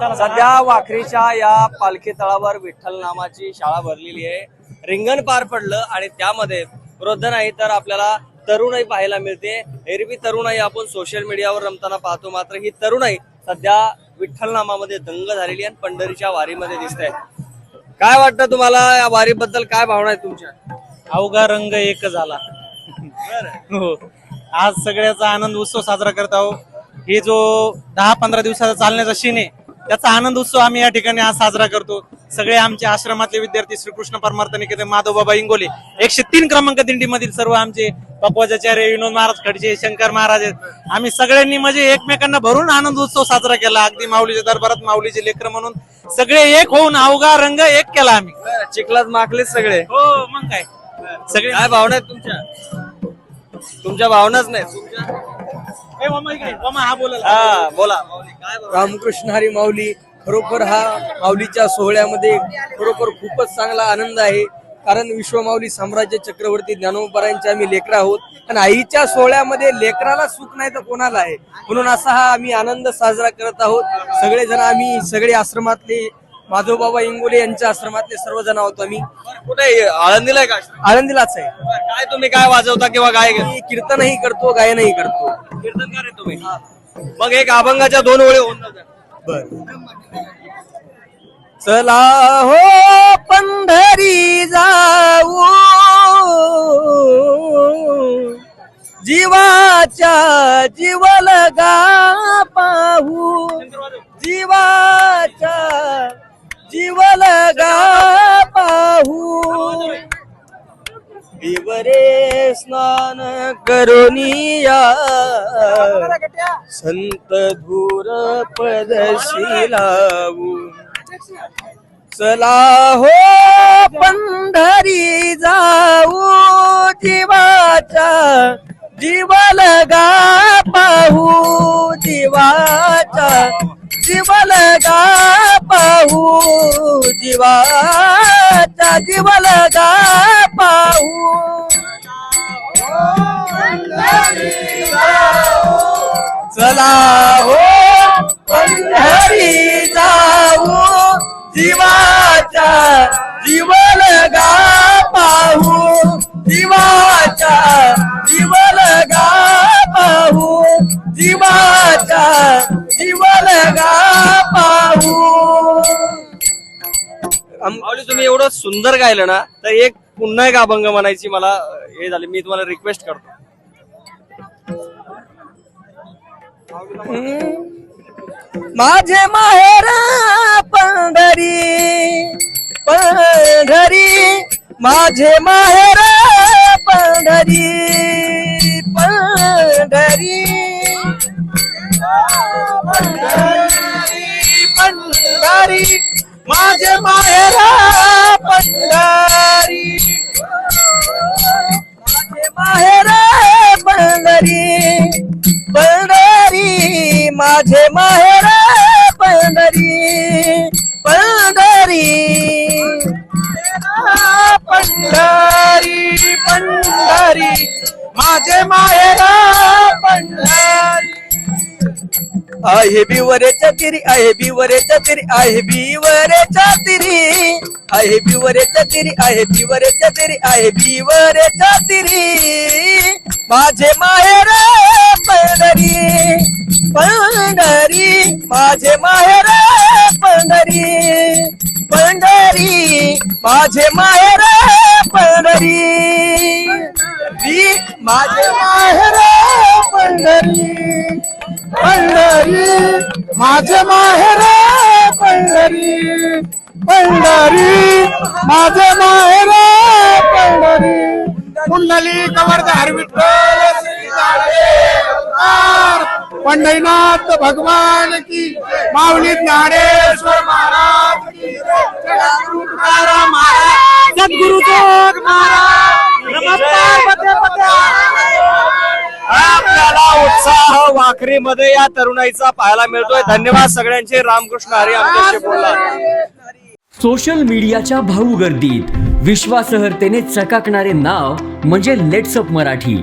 सध्या वाखरीच्या या पालखी तळावर विठ्ठल नामाची शाळा भरलेली आहे. रिंगण पार पडलं आणि त्यामध्ये वृद्ध नाही तर आपल्याला तरुणाई पाहायला मिळते. एरवी तरुणाई आपण सोशल मीडियावर रमताना पाहतो मात्र ही तरुणाई सध्या विठ्ठल नामामध्ये दंग झालेली आणि पंढरीच्या वारीमध्ये दिसत आहे. काय वाटतं तुम्हाला या वारीबद्दल? काय भावना आहे तुमच्या? अवघा रंग एक झाला. हो. आज सगळ्याचा आनंद उत्सव साजरा करत आहोत. हे जो दहा पंधरा दिवसाचा चालण्याचा शीन आहे त्याचा आनंद उत्सव आम्ही या ठिकाणी आज साजरा करतो. सगळे आमचे आश्रमातले विद्यार्थी श्रीकृष्ण परमार्थ निकेतन माधवबाबा इंगोले एकशे तीन क्रमांक दिंडीमधील सर्व आमचे पप्पाचार्य विनोद महाराज खडचे शंकर महाराज आम्ही सगळ्यांनी म्हणजे एकमेकांना भरून आनंद उत्सव साजरा केला. अगदी माऊलीच्या दरबारात माऊलीचे लेकर म्हणून सगळे एक होऊन अवघा रंग एक केला आम्ही. चिखलात माखलेच सगळे. हो मग काय? सगळे काय भावना आहेत तुमच्या? तुमच्या भावनाच नाही तुमच्या हा बोला. हा? रामकृष्ण हरी माऊली खरोखर हा माऊलीच्या सोहळ्यामध्ये खरोखर खूपच चांगला आनंद आहे. कारण विश्वमाऊली साम्राज्य चक्रवर्ती ज्ञानोबरायांचे आम्ही लेकर आहोत. आणि आईच्या सोहळ्यामध्ये लेकराला सुख नाही तर कोणाला आहे? म्हणून असा हा आम्ही आनंद साजरा करत आहोत. सगळेजण आम्ही सगळे आश्रमातले माधवबाबा इंगोले यांच्या आश्रमातले सर्वजण आहोत आम्ही. कुठे? आळंदीला आहे का आनंदीलाच आहे. काय तुम्ही काय वाजवता किंवा काय मी कीर्तनही करतो गायनही करतो. कीर्तनकार आहे तुम्ही? मग एक अभंगाच्या दोन ओळी होऊन जातात. चला हो पंढरी जाऊ. जीवाच्या जीवलगा पाहू. जीवाच्या जीवलगा पाहू. दिवरे स्नान करुनिया। संत धूर पदशी लावू चला हो पंढरी जाऊ जीवाचा जीवलगा पाहू जीवाचा जीवलगा पाहू जीवाचा जीवलगा पाहू चला हो पंढरी जाऊ जीवाचा माऊली तुम्ही एवढं सुंदर गायलं ना तर एक पुन्हा एक अभंग म्हणायची मला हे झाली. मी तुम्हाला रिक्वेस्ट करतो. माझे माहेर पंढरी पंढरी. माझे माहेर पंढरी. पंढरी पंढरी. माझे माहेर पंढरी. माझे माहेर पंढरी. पंढरी माझे माहेर पंढरी. पंढरी पंढरी माझे माहेर पंढरी. आहे बिवरेच्या तिरी आहे बिवरेच्या तिरी आहे बिवरेच्या तिरी. आहे बिवरेच्या तिरी आहे बिवरेच्या तिरी आहे बिवरेच्या तिरी. माझे माहेर पंढरी पंढरी. माझे माहेर पंढरी पंढरी. माझे माहेर पंढरी. माझे माहेर पंढरी पंढरी. माझे माहेर पंढरी पंढरी. माझे माहेर पंढरी. कुंडली कवरदार विठ्ठल पंढरीनाथ भगवान की माऊली ज्ञानेश्वर महाराज महाराज उत्साह वाखरीमध्ये या तरुणाईचा पाहायला मिळतोय. धन्यवाद सगळ्यांचे. रामकृष्ण हरी आमच्याशी बोलला सोशल मीडियाच्या भाऊ गर्दीत विश्वासहर्तेने चकाकणारे नाव म्हणजे लेट्सअप मराठी.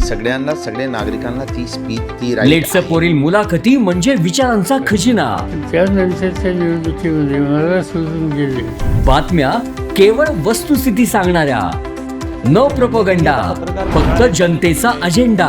सगळ्यांना सगळ्या नागरिकांना ती स्पीच ती लेट्सअप वरील मुलाखती म्हणजे विचारांचा खजिना. त्यानंतरच्या निवडणुकीमध्ये मला सोडून गेले. बातम्या केवळ वस्तुस्थिती सांगणाऱ्या. न प्रोपोगंडा फक्त जनतेचा अजेंडा